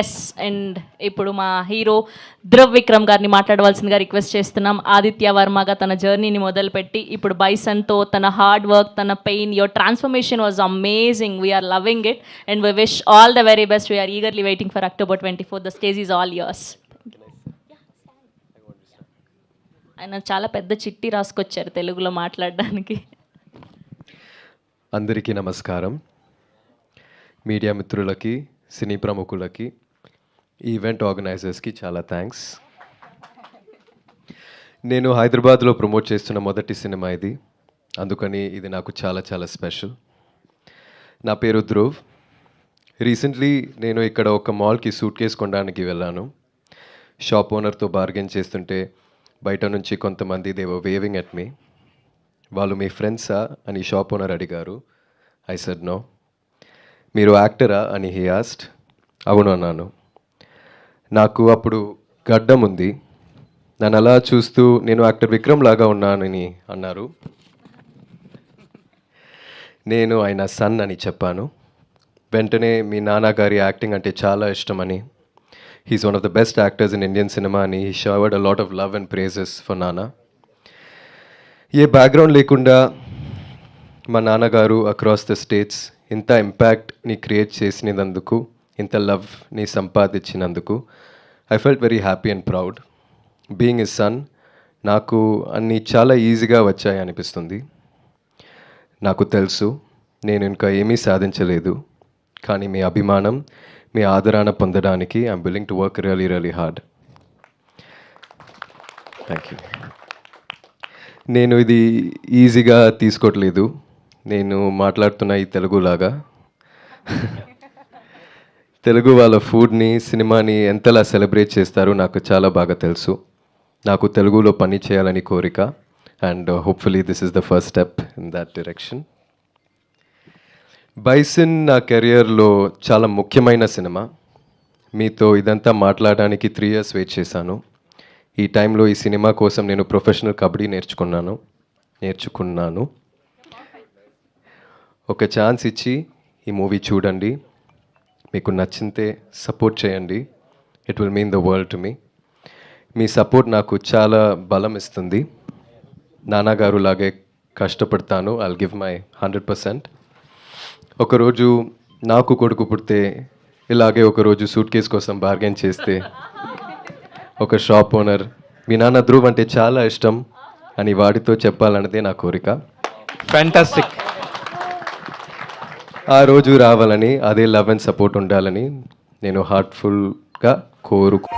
Yes and ఇప్పుడు మా hero Dhruv Vikram గారిని మాట్లాడవలసిందిగా రిక్వెస్ట్ చేస్తున్నాం. ఆదిత్య వర్మగా తన జర్నీని మొదలుపెట్టి ఇప్పుడు బైసన్తో తన హార్డ్ వర్క్ తన pain your transformation was amazing we're loving it and we wish all the very best we're eagerly waiting for October twenty four the stage is all yours ఆయన చాలా పెద్ద చిట్టి రాసుకొచ్చారు తెలుగులో మాట్లాడడానికి. అందరికీ నమస్కారం. మీడియా మిత్రులకి సినీ ప్రముఖులకి ఈవెంట్ ఆర్గనైజర్స్కి చాలా థ్యాంక్స్. నేను హైదరాబాద్లో ప్రమోట్ చేస్తున్న మొదటి సినిమా ఇది. అందుకని ఇది నాకు చాలా చాలా స్పెషల్. నా పేరు ధ్రువ్. రీసెంట్లీ నేను ఇక్కడ ఒక మాల్కి సూట్ కేసు కొనడానికి వెళ్ళాను. షాప్ ఓనర్తో బార్గెన్ చేస్తుంటే బయట నుంచి కొంతమంది దేవో వేవింగ్ అట్ మీ. వాళ్ళు మీ ఫ్రెండ్సా అని షాప్ ఓనర్ అడిగారు. I said no. మీరు యాక్టరా అని హీ ఆస్ట్ అవును అన్నాను. నాకు అప్పుడు గడ్డం ఉంది. నన్ను అలా చూస్తూ నేను యాక్టర్ విక్రమ్ లాగా ఉన్నానని అన్నారు. నేను ఆయన సన్ అని చెప్పాను. వెంటనే మీ నాన్నగారి యాక్టింగ్ అంటే చాలా ఇష్టమని. He's one of the best actors in Indian cinema అని he showered a lot of love and praises for నానా ఏ బ్యాక్గ్రౌండ్ లేకుండా మా నాన్నగారు అక్రాస్ ద స్టేట్స్ ఇంత ఇంపాక్ట్ని క్రియేట్ చేసినందుకు ఇంత లవ్ని సంపాదించినందుకు I felt very happy and proud being his son నాకు అన్నీ చాలా ఈజీగా వచ్చాయి అనిపిస్తుంది. నాకు తెలుసు నేను ఇంకా ఏమీ సాధించలేదు. కానీ మీ అభిమానం మీ ఆదరణ పొందడానికి I'm willing to work really really hard thank you నేను ఇది ఈజీగా తీసుకోవట్లేదు. నేను మాట్లాడుతున్న ఈ తెలుగులాగా. తెలుగు వాళ్ళ ఫుడ్ని సినిమాని ఎంతలా సెలబ్రేట్ చేస్తారో నాకు చాలా బాగా తెలుసు. నాకు తెలుగులో పని చేయాలని కోరిక. And hopefully this is the first step in that direction. Bison నా కెరియర్లో చాలా ముఖ్యమైన సినిమా. మీతో ఇదంతా మాట్లాడడానికి త్రీ ఇయర్స్ వెయిట్ చేశాను. ఈ టైంలో ఈ సినిమా కోసం నేను ప్రొఫెషనల్ కబడ్డీ నేర్చుకున్నాను. నేర్చుకున్నాను. ఒక ఛాన్స్ ఇచ్చి ఈ మూవీ చూడండి. మీకు నచ్చితే సపోర్ట్ చేయండి. It will mean the world to me me support నాకు చాలా బలం ఇస్తుంది. నాన్నగారు లాగే కష్టపడతాను. I'll give my hundred percent ఒకరోజు నాకు కొడుకు పుడితే ఇలాగే ఒకరోజు సూట్ కేస్ కోసం బార్గెన్ చేస్తే ఒక షాప్ ఓనర్ మీ నాన్న ధ్రువ్ అంటే చాలా ఇష్టం అని వాడితో చెప్పాలన్నదే నా కోరిక. ఫ్యాంటాస్టిక్ ఆ రోజు రావాలని అదే లవ్ అండ్ సపోర్ట్ ఉండాలని నేను హార్ట్ఫుల్గా కోరుకు